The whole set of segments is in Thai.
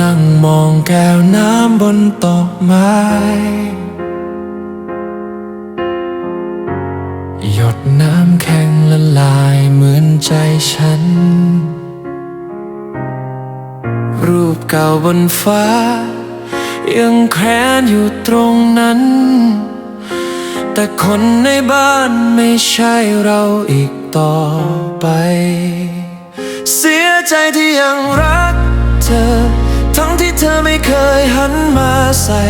นั่งมองแก้วน้ำบนโต๊ะไม้ หยดน้ำแข็งละลายเหมือนใจฉัน รูปเก่าบนฟ้า ยังแควนอยู่ตรงนั้น แต่คนในบ้านไม่ใช่เราอีกต่อไป เสียใจ หันมาใส่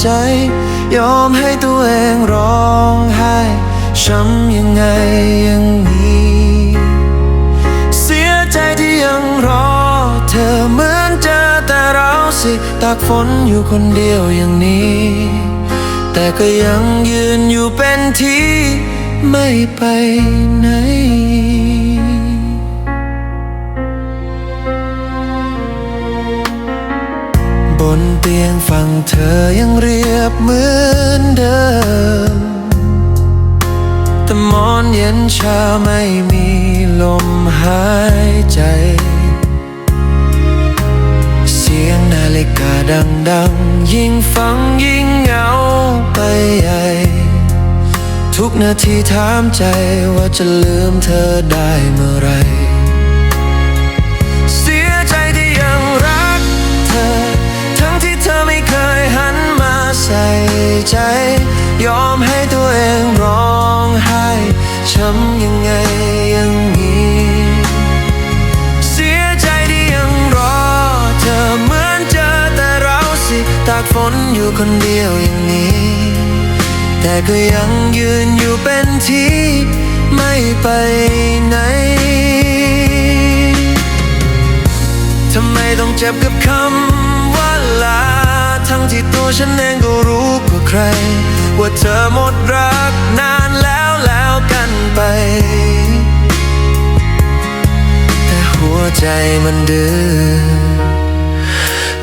ใจ ยอมให้ตัวเองร้องไห้ ช้ำยังไงยังมีเสียใจที่ยังรอ เธอเหมือนเจอแต่เราสิตากฝนอยู่คนเดียวอย่างนี้ แต่ก็ยังยืนอยู่เป็นที่ ไม่ไปไหน งฝั่งเธอยังเรียบเหมือนเดิม แต่มอนเย็นชาไม่มีลมหายใจ เสียงนาฬิกาดังๆ ยิ่งฟังยิ่งเหงาไปใหญ่ ทุกนาทีถามใจว่าจะลืมเธอได้เมื่อไร ใจ ยอมให้ตัวเองร้องไห้ช้ำยังไงยังมีเสียใจที่ยังรอ เธอเหมือนเจอแต่เราสิตากฝนอยู่คนเดียวอย่างนี้ แต่ก็ยังยืนอยู่เป็นที่ไม่ไปไหนทำไมต้องเจ็บกับคำว่า ตัวฉันเองก็รู้กว่าใคร ว่าเธอหมดรักนานแล้วแล้วกันไป แต่หัวใจมันดื้อ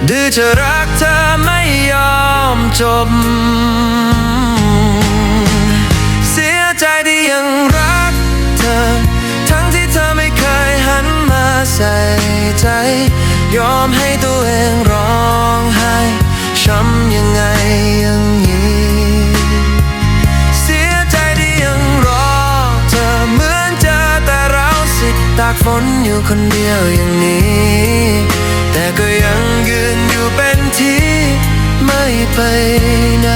ดื้อจะรักเธอไม่ยอมจบ เสียใจที่ยังรักเธอ ทั้งที่เธอไม่เคยหันมาใส่ใจ ยอมให้ตัวเองร้อง ตากฝนอยู่คนเดียวอย่างนี้ แต่ก็ยังยืนอยู่เป็นที่ไม่ไปไหน